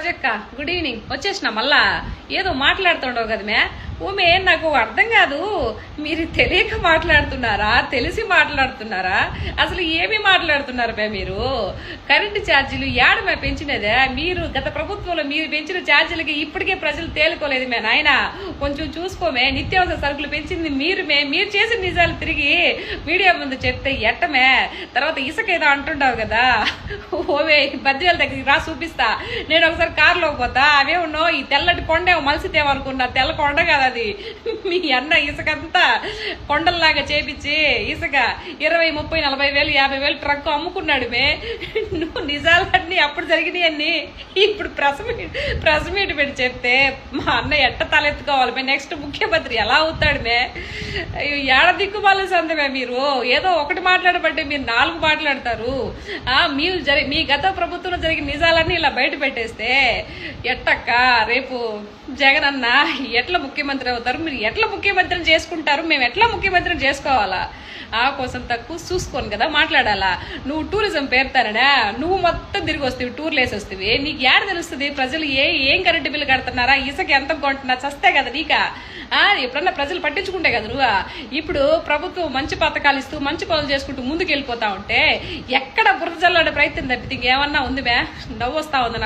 రోజక్క good evening. వచ్చేసిన మళ్ళా? ఏదో మాట్లాడుతుండవు కదా మే ఊమే నాకు అర్థం కాదు. మీరు తెలియక మాట్లాడుతున్నారా? తెలిసి మాట్లాడుతున్నారా? అసలు ఏమి మాట్లాడుతున్నారు మే మీరు? కరెంటు ఛార్జీలు ఏడమే పెంచినదే? మీరు గత ప్రభుత్వంలో మీరు పెంచిన ఛార్జీలకి ఇప్పటికే ప్రజలు తేలుకోలేదు మే నాయన. కొంచెం చూసుకోమే. నిత్యావసర సరుకులు పెంచింది మీరు మే. మీరు చేసిన నిజాలు తిరిగి మీడియా ముందు చెప్తే ఎట్టమే తర్వాత ఇసుక ఏదో అంటుంటావు కదా. ఓవే బద్దివేల దగ్గరికి రా చూపిస్తా. నేను ఒకసారి కారులో పోతా. అవే ఉన్నావు ఈ తెల్లటి కొండేమో మలిసితేమనుకున్నా తెల్ల కొండ కదా అది మీ అన్న ఇసుకంతా కొండల్లాగా చేపించి ఇసుక ఇరవై ముప్పై నలభై వేలు యాభై వేలు ట్రక్ అమ్ముకున్నాడు మే. నువ్వు నిజాలన్నీ అప్పుడు జరిగినాయి అన్ని. ఇప్పుడు ప్రెస్ మీట్ ప్రెస్ మీట్ పెట్టి చెప్తే మా అన్న ఎట్ట తలెత్తుకోవాలి మే? నెక్స్ట్ ముఖ్యమంత్రి ఎలా అవుతాడు మే? ఏడ దిక్కుమాల సందమే మీరు? ఏదో ఒకటి మాట్లాడబట్టే మీరు నాలుగు మాట్లాడతారు. ఆ మీ జరి మీ గత ప్రభుత్వంలో జరిగిన నిజాలన్నీ ఇలా బయట పెట్టేస్తే ఎట్టక్క రేపు జగన్ అన్న ఎట్లా ముఖ్యమంత్రి అవుతారు? మీరు ఎట్లా ముఖ్యమంత్రిని చేసుకుంటారు? మేము ఎట్లా ముఖ్యమంత్రిని చేసుకోవాలా? ఆ కోసం తక్కువ చూసుకోను కదా మాట్లాడాలా? నువ్వు టూరిజం పేరుతానడా నువ్వు మొత్తం తిరిగి వస్తావు టూర్లు వేసేస్తావి నీకు ఏడ తెలుస్తుంది? ప్రజలు ఏ ఏం కరెంటు బిల్లు కడుతున్నారా? ఇసుక ఎంత కొంటున్నా? చస్తే కదా నీక? ఆ ఎప్పుడన్నా ప్రజలు పట్టించుకుంటే కదా నువ్వు? ఇప్పుడు ప్రభుత్వం మంచి పథకాలు ఇస్తూ మంచి పనులు చేసుకుంటూ ముందుకు వెళ్ళిపోతా ఉంటే ఎక్కడ బురద జల్లాడే ప్రయత్నం తప్పితే ఇంకేమన్నా ఉంది మే నవ్వు వస్తా ఉంది